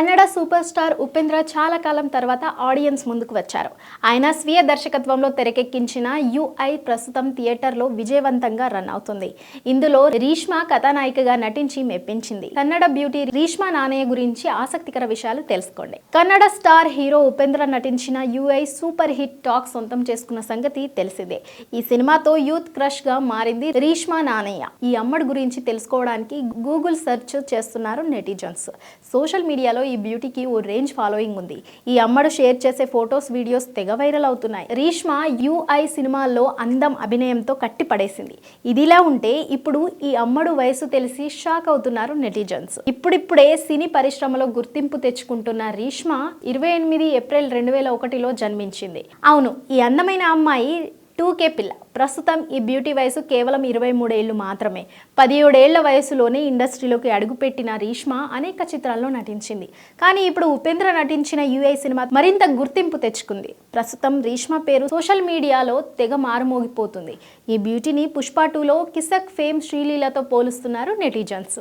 Kannada super star Upendra చాలా కాలం తర్వాత audience ముందుకు వచ్చారు. ఆయన స్వీయ దర్శకత్వంలో తెరకెక్కించిన యుఐ ప్రస్తుతం థియేటర్లో విజయవంతంగా రన్ అవుతుంది. ఇందులో రీష్మా కథానాయికగా నటించి మెప్పించింది. కన్నడ బ్యూటీ రీష్మా నానయ్య గురించి ఆసక్తికర విషయాలు తెలుసుకోండి. కన్నడ స్టార్ హీరో ఉపేంద్ర నటించిన యుఐ సూపర్ హిట్ టాక్ సొంతం చేసుకున్న సంగతి తెలిసిందే. ఈ సినిమాతో యూత్ క్రష్గా మారింది రీష్మా నానయ్య. ఈ అమ్మడి గురించి తెలుసుకోవడానికి గూగుల్ సెర్చ్ చేస్తున్నారు నెటిజన్స్. సోషల్ మీడియాలో ఈ బ్యూటీకి ఓ రేంజ్ ఫాలోయింగ్ ఉంది. ఈ అమ్మడు షేర్ చేసే ఫొటోస్ వీడియోస్ తెగ వైరల్ అవుతున్నాయి. రీష్మా యుఐ సినిమాల్లో అందం అభినయంతో కట్టి పడేసింది. ఇదిలా ఉంటే ఇప్పుడు ఈ అమ్మడు వయసు తెలిసి షాక్ అవుతున్నారు నెటిజన్స్. ఇప్పుడిప్పుడే సినీ పరిశ్రమలో గుర్తింపు తెచ్చుకుంటున్న రీష్మా ఇరవై ఎనిమిది ఏప్రిల్ రెండు వేల ఒకటిలో జన్మించింది. అవును ఈ అందమైన అమ్మాయి టూకే పిల్ల. ప్రస్తుతం ఈ బ్యూటీ వయసు కేవలం ఇరవై మూడేళ్ళు మాత్రమే. పదిహేడేళ్ళ వయసులోనే ఇండస్ట్రీలోకి అడుగుపెట్టిన రీష్మా అనేక చిత్రాల్లో నటించింది. కానీ ఇప్పుడు ఉపేంద్ర నటించిన యుఐ సినిమా మరింత గుర్తింపు తెచ్చుకుంది. ప్రస్తుతం రీష్మా పేరు సోషల్ మీడియాలో తెగ మారుమోగిపోతుంది. ఈ బ్యూటీని పుష్ప టూలో కిసక్ ఫేమ్ శ్రీలీలతో పోలుస్తున్నారు నెటిజన్స్.